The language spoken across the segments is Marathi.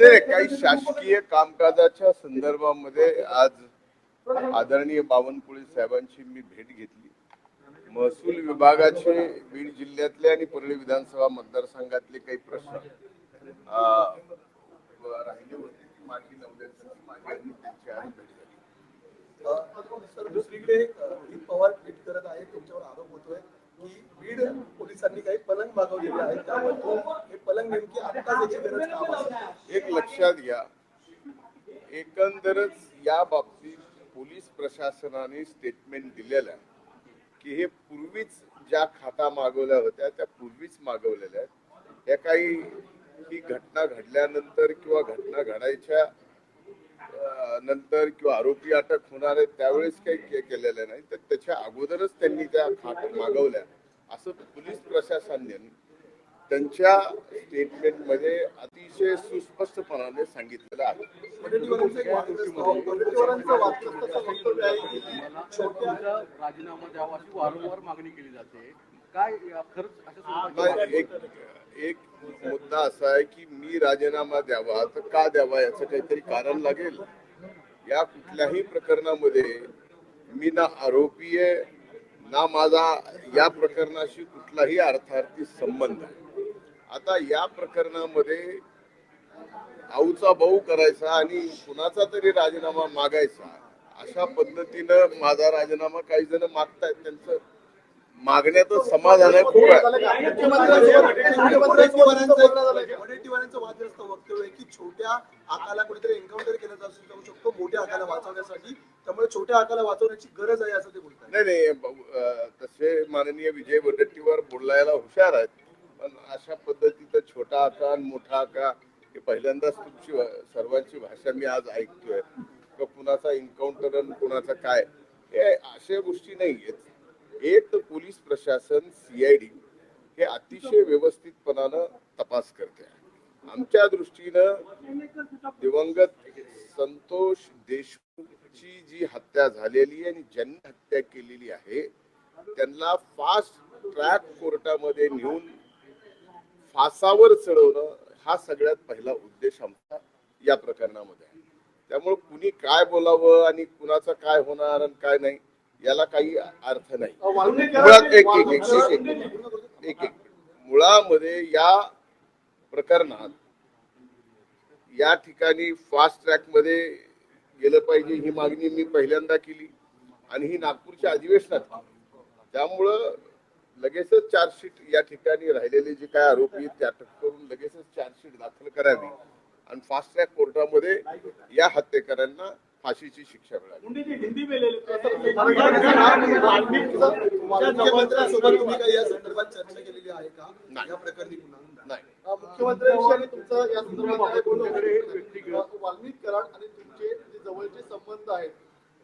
काही काही शासकीय कामकाजाच्या संदर्भामध्ये आज आदरणीय बावनकुळे साहेबांची मी भेट घेतली. महसूल विभागाचे बीड जिल्ह्यातले आणि परळी विधानसभा मतदारसंघातले काही प्रश्न राहिले होते. ते मांडली नव्हते माझी आणि त्यांची आज भेट झाली सर दुसरीकडे अजित पवार ट्विट करत आहेत तुमच्यावर आरोप होतोय की बीड पोलिसांनी काही पलंग मागवलेले आहेत त्याबद्दल हे पलंग नेमकी आता त्याची गरज का? एक लक्षात घ्या एकंदरच या बाबतीत पोलीस प्रशासनाने स्टेटमेंट दिलेलं आहे की हे पूर्वीच ज्या खाता मागवल्या होत्या त्या पूर्वीच मागवलेल्या आहेत या काही ही घटना घडल्यानंतर किंवा घटना घडायच्या नंतर किंवा आरोपी अटक होणार आहे त्यावेळेस काही केलेलं नाही. तर त्याच्या अगोदरच त्यांनी त्या खाट मागवल्या. असं पोलीस प्रशासनाने त्यांच्या स्टेटमेंटमध्ये अतिशय सुस्पष्टपणाने सांगितलेलं आहे. एक राजीनामा द्यावा अशी वारंवार मागणी केली जाते काय खरंच एक एक मुद्दा असा आहे की मी राजीनामा द्यावा तर का द्यावा याचं काहीतरी कारण लागेल? या कुठल्याही प्रकरणामध्ये मी ना आरोपी आहे ना माझा या प्रकरणाशी कुठलाही अर्थार्थी संबंध आहे. आता या प्रकरणामध्ये आऊचा भाऊ करायचा आणि कुणाचा तरी राजीनामा मागायचा अशा पद्धतीनं माझा राजीनामा काही जण मागतायत. त्यांचं मागण्याचं समाधान आहे खूप आहे वडेट्टीवारांचं वादग्रस्त वक्तव्य आहे की छोट्या आकाला कुठेतरी एन्काउंटर केलं जाऊ जाऊ शकतो मोठ्या आकाला वाचवण्यासाठी. त्यामुळे छोट्या आकाला वाचवण्याची गरज आहे असं ते बोलतात नाही नाही तसे माननीय विजय वडेट्टीवार बोलायला हुशार आहेत पण अशा पद्धतीचं छोटा आका आणि मोठा आका की पहिल्यांदाच तुमची सर्वांची भाषा मी आज ऐकतोय. किंवा कुणाचा एन्काउंटर आणि कुणाचा काय? हे अशा गोष्टी नाही आहेत एक तर पोलीस प्रशासन सीआयडी हे अतिशय व्यवस्थितपणानं तपास करते. आमच्या दृष्टीनं दिवंगत संतोष देशमुखची जी हत्या झालेली आहे आणि ज्यांनी हत्या केलेली आहे त्यांना फास्ट ट्रॅक कोर्टामध्ये नेऊन फासावर चढवणं हा सगळ्यात पहिला उद्देश आमचा या प्रकरणामध्ये आहे त्यामुळे कुणी काय बोलावं आणि कुणाचं काय होणार आणि काय नाही याला काही अर्थ नाही मुळात एक एक एक एक एक मुळामध्ये या प्रकरणात या ठिकाणी फास्ट ट्रॅकमध्ये गेलं पाहिजे ही मागणी मी पहिल्यांदा केली आणि ही नागपूरच्या अधिवेशनात. त्यामुळं लगेचच चार्जशीट या ठिकाणी राहिलेले जे काय आरोपी आहेत ते अटक करून लगेचच चार्जशीट दाखल करावी आणि फास्ट ट्रॅक कोर्टामध्ये या हत्येकरांना फाशीची शिक्षा मिळाली मुख्यमंत्र्यांसोबत तुम्ही काही या संदर्भात चर्चा केलेली आहे का नाही. या प्रकरणी पुन्हा नाही मुख्यमंत्र्यांशी तुमचं या संदर्भात काय बोलणं होतं? वाल्मिक कराड आणि तुमचे जे जवळचे संबंध आहेत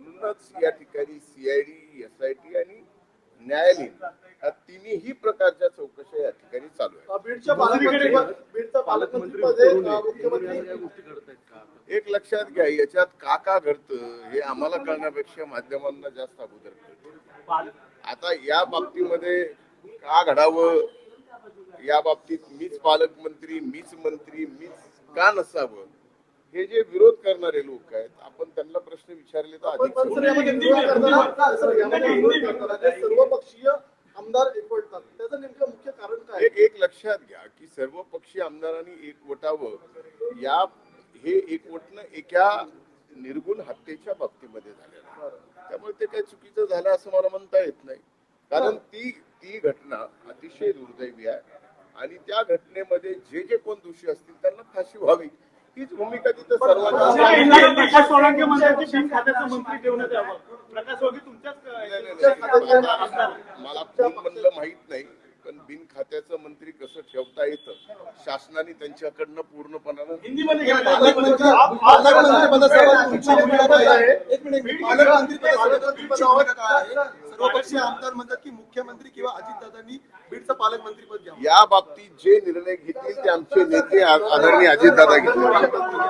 म्हणूनच या ठिकाणी सीआयडी एस आय टी आणि न्यायालयीन या तिन्ही प्रकारच्या चौकशा या ठिकाणी चालू आहेत. एक लक्षात घ्या याच्यात का का घडतं हे आम्हाला कळण्यापेक्षा माध्यमांना जास्त अगोदर कळतं. आता या बाबतीमध्ये का घडावं या बाबतीत मीच पालकमंत्री मीच मंत्री मीच का नसावं हे जे विरोध करणारे लोक आहेत आपण त्यांना प्रश्न विचारले तर अधिक पण सर सोपं. यामध्ये विरोध करताना सर यामध्ये विरोध करताना जे सर्व पक्षीय आमदार एकवटतात त्याचं नेमकं मुख्य कारण काय? एक एक लक्षात घ्या की सर्व पक्षीय आमदारांनी एकवटावं. या हे एकवटणं एका निर्गुण हत्येच्या बाबतीमध्ये झालेलं. त्यामुळे ते काही चुकीचं झालं असं मला म्हणता येत नाही. कारण ती ती घटना अतिशय दुर्दैवी आहे. आणि त्या घटनेमध्ये जे जे कोण दोषी असतील त्यांना फाशी व्हावी. तीच भूमिका तिथं सर्वांना प्रकाश सोळंके बिन खात्याचं मंत्री ठेवण्यात यावं प्रकाश सोळंके तुमच्याच मला कोण म्हणलं माहीत नाही पण बिन खात्याचं मंत्री कसं ठेवता येतं? शासनाने त्यांच्याकडनं पूर्णपणानं हिंदीमध्ये. पालकमंत्री एक मिनिट पालकमंत्री सर्वपक्षीय आमदार म्हणतात की मुख्यमंत्री किंवा अजितदादांनी बीडचं पालकमंत्री पद घ्या या बाबतीत जे निर्णय घेतील ते आमचे नेते आ- आदरणीय अजितदादा घेतील.